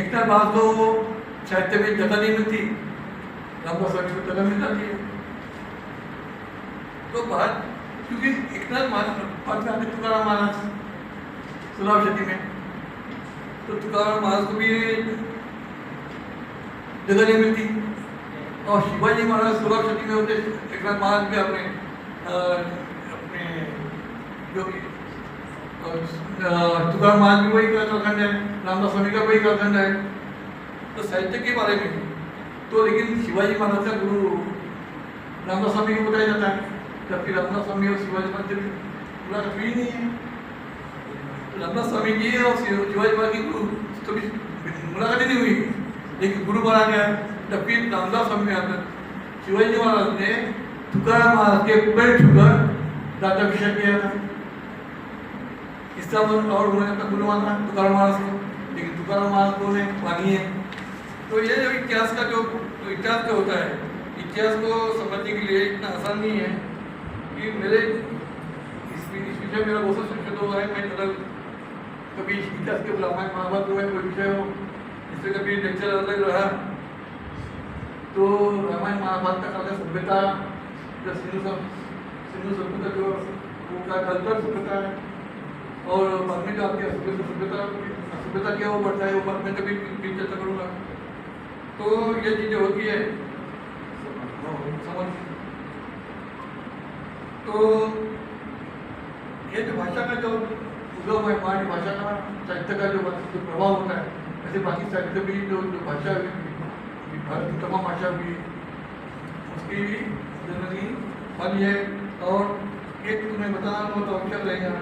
एकनाथ महाराज को साहित्य में जगह नहीं मिलती रामदास स्वामी को जगह मिल जाती है। तो बात क्योंकि एकनाथ महाराज में तुकाराम महाराज सोलह शती में तो तुकाराम महाराज को भी जगह नहीं मिलती। और शिवाजी महाराज सोलह शती में होते एकनाथ महाराज भी अपने अपने जो भी अ, तुकाराम भी वही कालखंड है रामदास स्वामी का वही कालखंड है तो साहित्य के बारे में तो लेकिन शिवाजी महाराज का गुरु रामदास स्वामी को बताया जाता है जबकि रामदास स्वामी और शिवाजी महाराज से मुलाकात हुई नहीं है रामदास स्वामी जी और शिवाजी महाराज की गुरु कभी मुलाकात ही नहीं हुई लेकिन गुरु बना गया जबकि रामदास स्वामी शिवाजी महाराज ने तुकाराम महाराज के पैर छूकर राज्याभिषेक किया था इसका मतलब और उन्होंने अपना गुरु माना तुकाराम महाराज को लेकिन तुकाराम महाराज को ने मानी है। तो ये जो इतिहास का जो जो इतिहास का होता है, इतिहास को समझने के लिए इतना आसान नहीं है कि मेरे इस इस विषय मेरा बहुत सा संशोधन है, मैं मतलब कभी इतिहास के रामायण महाभारत हुआ कोई विषय हो इससे कभी लेक्चर अलग रहा। तो रामायण महाभारत का सभ्यता सिंधु सिंधु सभ्यता जो का कल्चर सभ्यता है और बाद में जो आपकी सभ्यता सभ्यता क्या वो बढ़ता है, वो बाद में कभी भी चर्चा करूँगा। तो ये चीज़ें होती है। समझ तो ये जो भाषा का जो उद्गम है हमारी भाषा का साहित्य का जो जो प्रभाव होता है, ऐसे बाकी साहित्य भी, जो जो भाषा भारत की तमाम भाषा हुई उसकी जननी फल है। और एक तुम्हें बताना बहुत आवश्यक रहेगा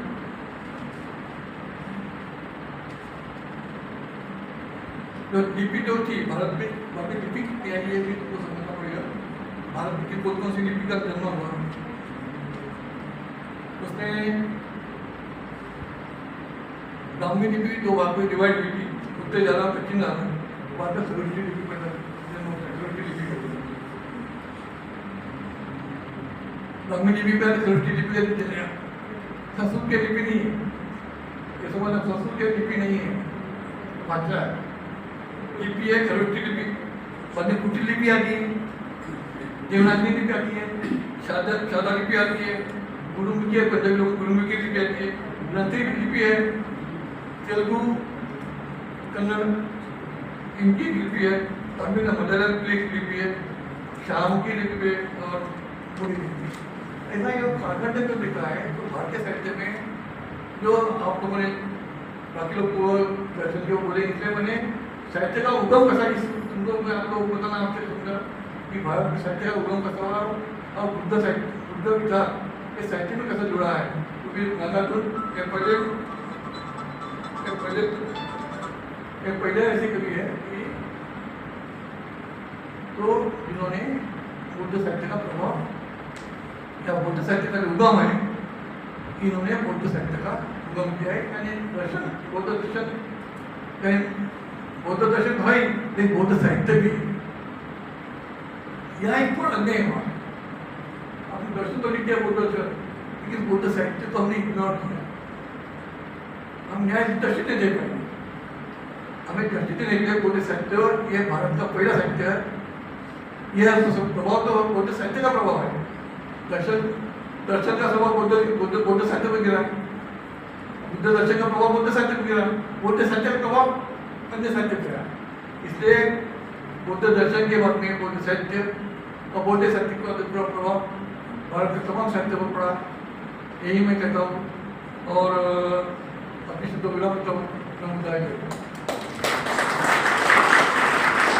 जो लिपि जो थी, भारत में भारत में लिपि कितनी आई है भी तुमको समझना पड़ेगा। भारत में किन कौन कौन सी लिपि का जन्म हुआ? उसमें ब्राह्मी लिपि दो भाग में डिवाइड हुई थी उत्तर जा रहा दक्षिण जा रहा बाद में सरोजनी लिपि में जन्म होता है सरोजनी ब्राह्मी लिपि पे सरोजनी लिपि का चलेगा संस्कृत की लिपि नहीं है। ये समझना संस्कृत की लिपि नहीं है। भाषा है। लिपि है लिपि में कुटी लिपि आती है देवनागरी लिपि आती है, सादा सादा लिपि आती है, गुरुमुखी है, पंजाबी लोग गुरुमुखी लिपि आती है, ग्रंथी लिपि है, तेलुगु, कन्नड़ इनकी लिपि है, तमिल, मलयालम की लिपि है, शाहमुखी लिपि है और पूरी लिपि ऐसा ये झारखंड में लिखा है तो भारतीय साहित्य में, जो आप लोगों ने बाकी लोग को दर्शन जो बोले इसलिए मैंने साहित्य का उगम कसा इस तुमको मैं आप लोग बताना आपसे सुनकर कि भारत साहित्य का उगम कसा और बुद्ध साहित्य बुद्ध विचार ये साहित्य में कैसा जुड़ा है? क्योंकि गंगाधर के पहले के पहले के पहले ऐसी कवि है कि तो इन्होंने बुद्ध साहित्य का प्रभाव या बुद्ध साहित्य का जो उगम है, इन्होंने बौद्ध साहित्य का उगम किया है। यानी दर्शन बौद्ध दर्शन यानी बौद्ध दर्शन तो है लेकिन बौद्ध साहित्य भी। यहाँ एक पूर्ण अन्याय है वहाँ आपने दर्शन तो लिख दिया बौद्ध दर्शन लेकिन बौद्ध साहित्य तो हमने इग्नोर किया। हम न्याय दृष्टि नहीं दे पाए। हमें दृष्टि नहीं दे बौद्ध साहित्य और ये भारत का पहला साहित्य है। यह प्रभाव तो बौद्ध साहित्य का प्रभाव है। दर्शन दर्शन का स्वभाव बौद्ध बौद्ध बौद्ध साहित्य में गिरा बुद्ध दर्शन का प्रभाव बौद्ध साहित्य में गिरा बौद्ध साहित्य का प्रभाव अन्य सत्य में इसलिए बुद्ध दर्शन के वक्त में बौद्ध सत्य और बौद्ध सत्य का पूरा प्रभाव भारत के तमाम सत्य पर पड़ा। यही मैं कहता हूँ। और अपनी शुद्ध विराम समुदाय